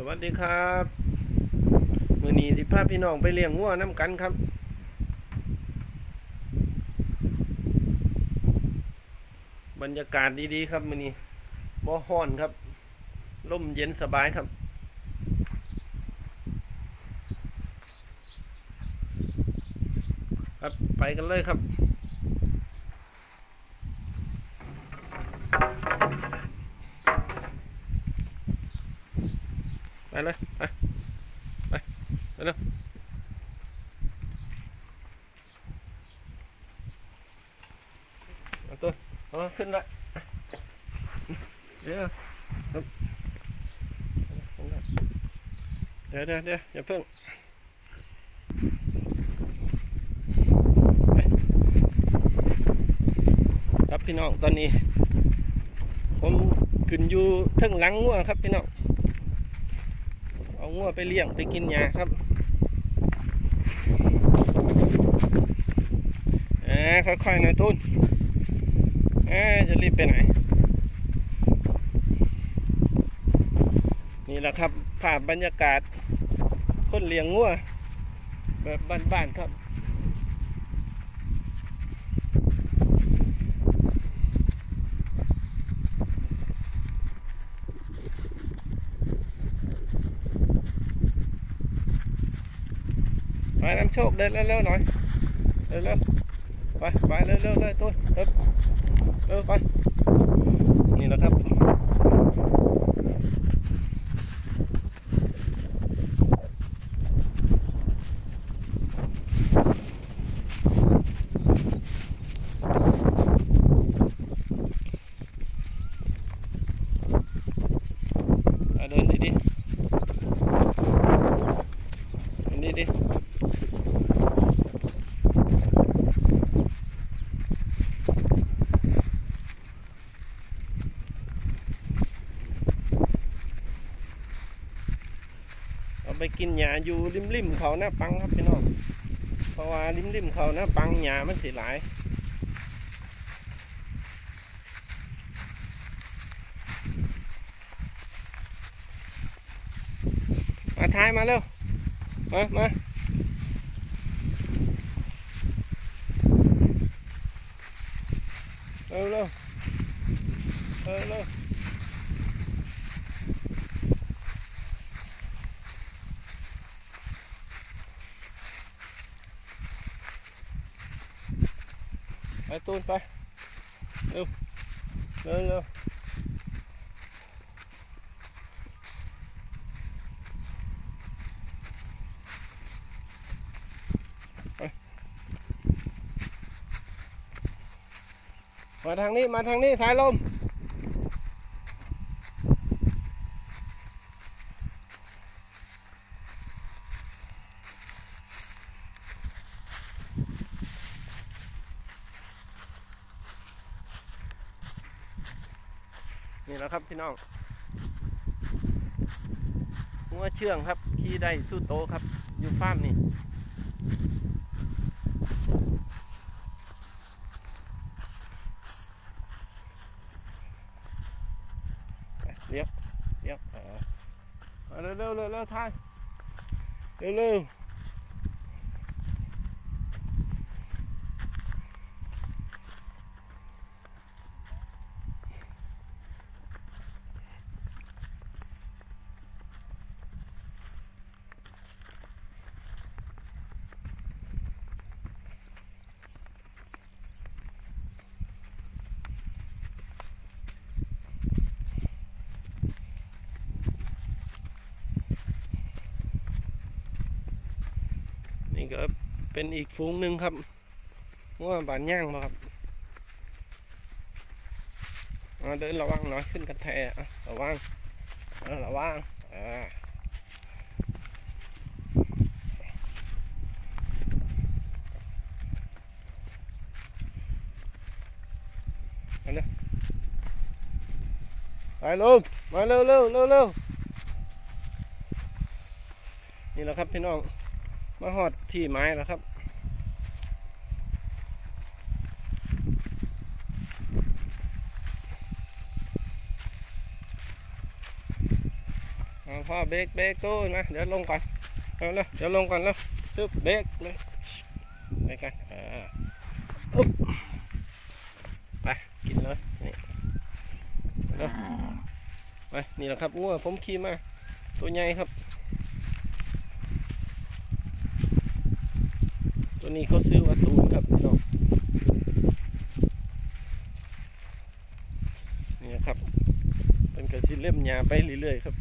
สวัสดีครับมือนีสิพาพี่น้องไปเลี้ยงงัวน้ำกันครับ บรรยากาศดีๆครับมือนีบ่ฮ้อนครับลมเย็นสบายครับ ครับไปกันเลยครับ เลยไปไปไปเร็วตัวเอาขึ้นละเดี๋ยวเดี๋ยวเดี๋ยวเดี๋ยวอย่าเพิ่งครับพี่น้องตอนนี้ ผมขึ้นอยู่ทั้งหลังงัวครับพี่น้อง เอางัวไปเลี้ยงไปกินยาครับแหมค่อยๆนะทุนแหมจะรีบไปไหน นี่แหละครับภาพบรรยากาศคนเลี้ยงงัวแบบบ้านๆครับ ไปน้ำโชคเดินเร็วๆหน่อยเร็วๆไปไปเร็วๆเลยต้นเร็วเร็วไปนี่แหละครับอะเดินดีๆเดินดีๆ เอา ไปกินหญ้าอยู่ริมริมเขาหน้าปังครับพี่น้องเพราะว่าริมริมเขาหน้าปังหญ้ามันสิหลายมาท้ายมาเร็ว มามาเร็วเร็วเร็วเร็ว ไปตูนไปเร็ว เร็วมาทางนี้ มาทางนี้สายลม นี่แหละครับพี่น้องหัวเชื่องครับขี่ได้สู้โตครับ อยู่ฟาร์มนี่เดี๋ยวเดี๋ยวเออมาเร็วเร็วเร็วเร็วท่านเร็วเร็ว ก็เป็นอีกฝูงหนึ่งครับว่าบานย่างมาครับเดินระวังหน่อยขึ้นกันแทะระวังระวังอ่าอันนี้ไปลูกมาเร็วเร็วเร็วเร็วนี่แหละครับพี่น้อง มาหอดที่ไม้แล้วครับ พ่อเบรกเบรกตู้นะ เดี๋ยวลงก่อนเร็วเร็วเดี๋ยวลงก่อนแล้วซึบเบรกเลยไปกันอ่าอุ๊บไป กินเลยนี่ไปนี่แหละครับงัวผมขี่มา ตัวใหญ่ครับ ตัวนี้เขาซื้อว่าตูนครับพี่น้องนี่ครับเป็นกระสิเล่มยาไปเรื่อยๆครับ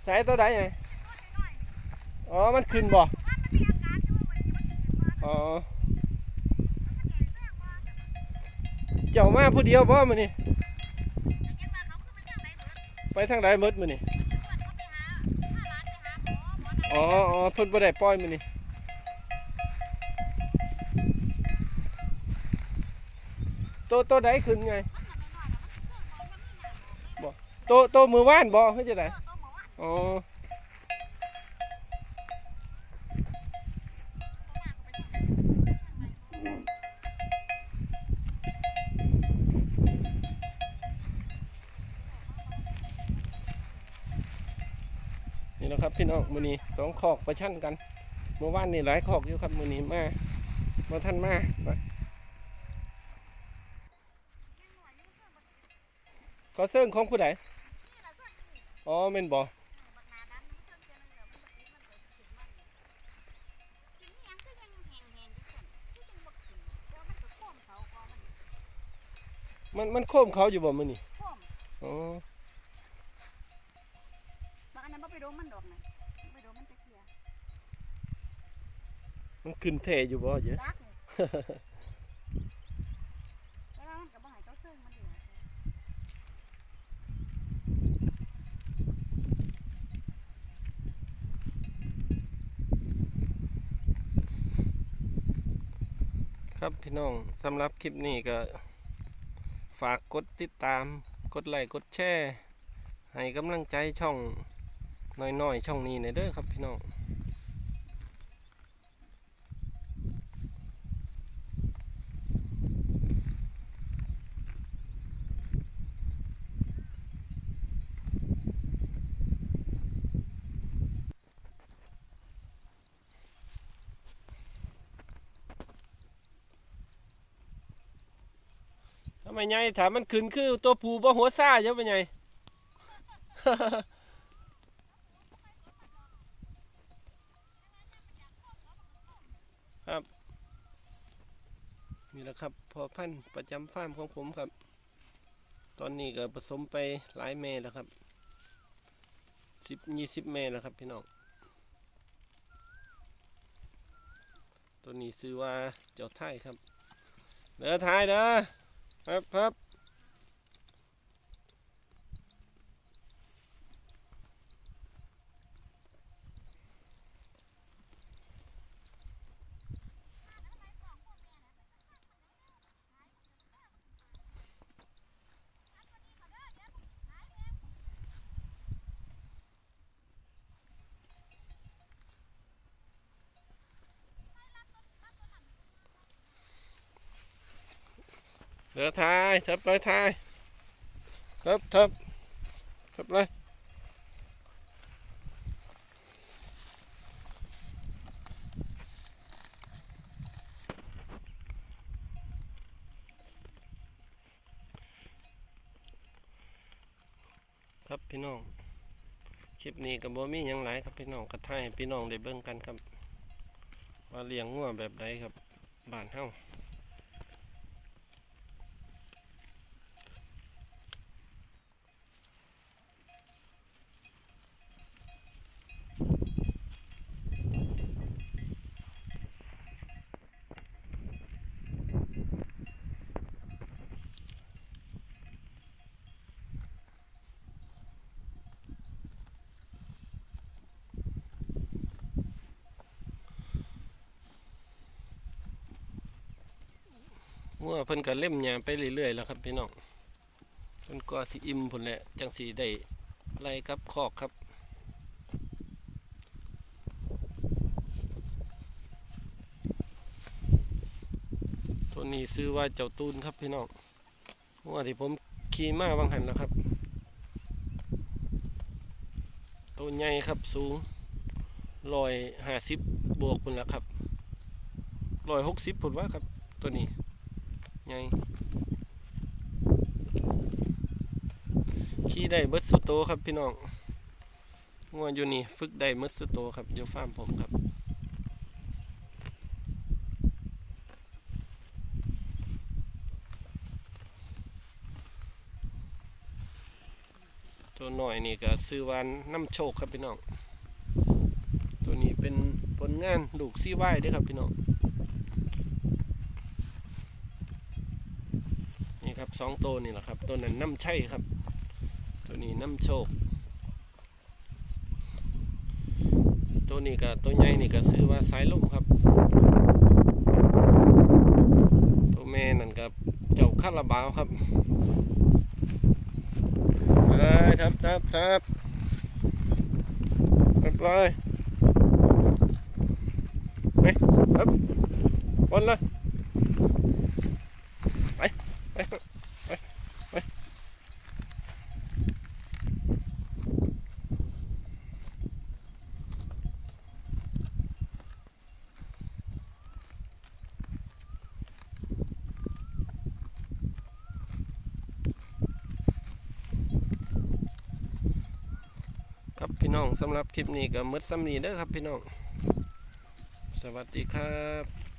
ใช้ตัวใดไงอ๋อ มันขึ้นบ่อ๋อ เจ้ามาผู้เดียวบ่มื้อนี้ไปทางใดหมดมื้อนี้อ๋ออ๋อเพิ่นบ่ได้ปล่อยมื้อนี้ตัวตัวใดขึ้นไงบ่ตัวตัวมือว่านบ่เฮ็ดจังได อ๋อนี่แหละครับพี่น้องมือนี้สองขอกประชันกันเมื่อวานนี่หลายขอกอยู่ครับมือนี้มามาท่านมาไปขอเสื่องของผู้ใดอ๋อเม่นบอ มันมันโค้มเขาอยู่บ่มือนี้อ๋อบางอันนั้นบ่ไปโดนมันดอกนะไปโดนมันจะเกลียมันขึ้นเทอยู่บ่เยอะดักเลยแล้วมันก็บ่ให้เจ้าเซิงมันดีครับพี่น้องสำหรับคลิปนี้ก็ ฝากกดติดตาม กดไลค์ กดแชร์ ให้กำลังใจช่องน้อยๆ ช่องนี้หน่อยเด้อครับพี่น้องำไมไงถามมันขึ้นคือตัวผูบ่หัวซ่าใช่ไหมไงครับนี่แหละครับ พอพันประจำฟาร์มของผมครับ ตอนนี้ก็ผสมไปหลายเมแล้วครับสิบยี่สิบเมแล้วครับพี่น้องตัวนี้ซื้อว่าเจ้าไทยครับเด้อไทยเด้อ ครับครับ เดือทายเถิบเลยทายเถิบเถิบเถิบเลยครับพี่น้องคลิปนี้กับบ่มีหยังหลายครับพี่น้องกระทายพี่น้องได้เบิ่งกันครับว่าเลี้ยงงัวแบบใดครับบ้านเฮ้า งัวเพิ่นก็เล่มหยาไปเรื่อยๆแล้วครับพี่น้องนก็สิอิ่มพุ่นแหละจังสีได้ไล่กับคอกครับตัวนี้ซื้อว่าเจ้าตูนครับพี่น้องว่าที่ผมขี่มาบางหันแล้วครับตัวใหญ่ครับสูงรอยห้าสิบบวกพุ่นแล้วครับรอยหกสิบพุ่นว่าครับตัวนี้ ใหญ่ขี่ได้เบิดสุโตครับพี่น้องงัวอยู่นี่ฝึกได้เบิดสุโตครับอยู่ฟาร์มผมครับตัวหน่อยนี่ก็ซื้อวานน้ำโชคครับพี่น้อง ตัวนี้เป็นผลงานลูกซี่ไหว้ด้วยครับพี่น้อง ครับสองตัวนี่แหละครับ ตัวนั้นน้ำใช่ครับ ตัวนี้น้ำโชค ตัวนี้ก็ตัวใหญ่นี่ก็ซื้อว่าสายลมครับ ตัวแม่นั่นก็เจ้าคาราบาวครับไปเลยครับครับครับไปเลยไปครับวันลยไปไปไปไปครับ พี่น้องสำหรับคลิปนี้ก็มืดซ้ำนี้เด้อครับพี่น้อง สวัสดีครับ